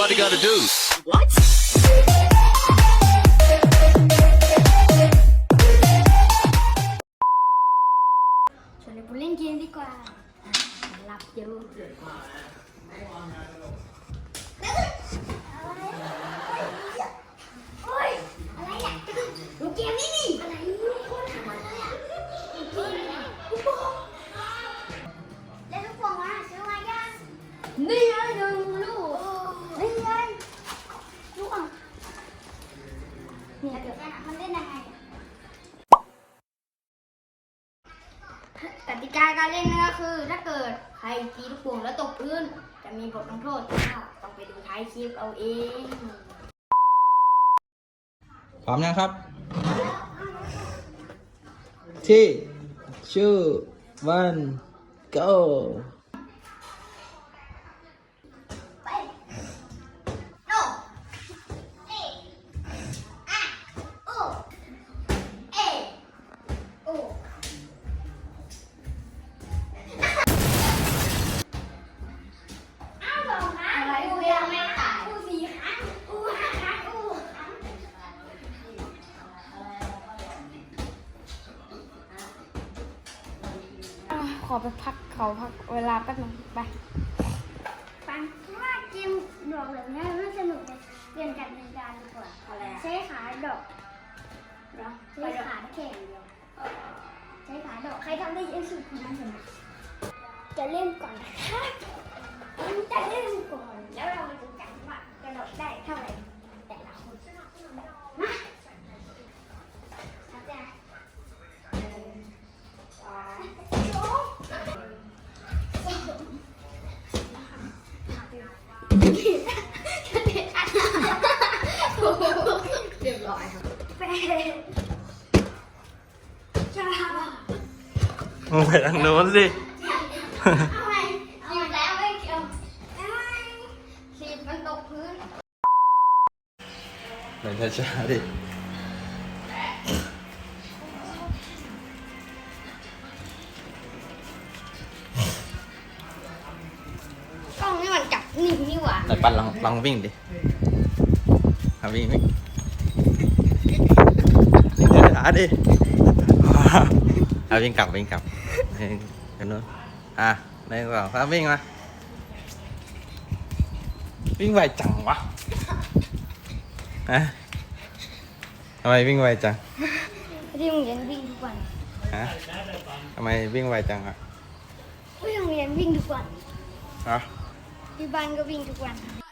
everybody gotta do? What? ชวนไปเล่นเกมดีกว่าอะหลับอยู่ ติกาการเล่นนั่นก็คือ ถ้าเกิดใครตีลูกโป่งแล้วตกพื้น จะมีบทลงโทษต้องไปดูท้ายคลิปเอาเองพร้อมนะครับ ที่ชื่อวัน go ขอไปพักขอพักเวลาแป๊บนึงไปฟังว่าเกมดอกแบบนี้มันสนุกเลยเปลี่ยนกันเป็นการดีกว่าใช้ขาดอกเนาะใช้ขาแข่งเดียวใช้ขาดอกใครทำได้เยอะสุดคนนั้นชนะจะเล่นก่อนนะคะจะเล่นก่อนแล้วเรามาดูกันว่า เรียบร้อยครับเป็นจะทำมึงไปทางโน้นสิ เอาไงเอาอีกแล้วไม่เกี่ยวสีมันตกพื้นไปช้าๆดิ ว่าไหนปันลองลองวิ่งดิเอาวิ่งวิ่งช้าดิเอาวิ่งกลับวิ่งกลับเฮ้ยกันนู้นอะในกล่องครับวิ่งมาวิ่งไวจังวะฮะทำไมวิ่งไวจังที่โรงเรียนวิ่งทุกวันฮะทำไมวิ่งไวจังอะที่โรงเรียนวิ่งทุกวันฮะ ที่บ้านก็วิ่งทุกวัน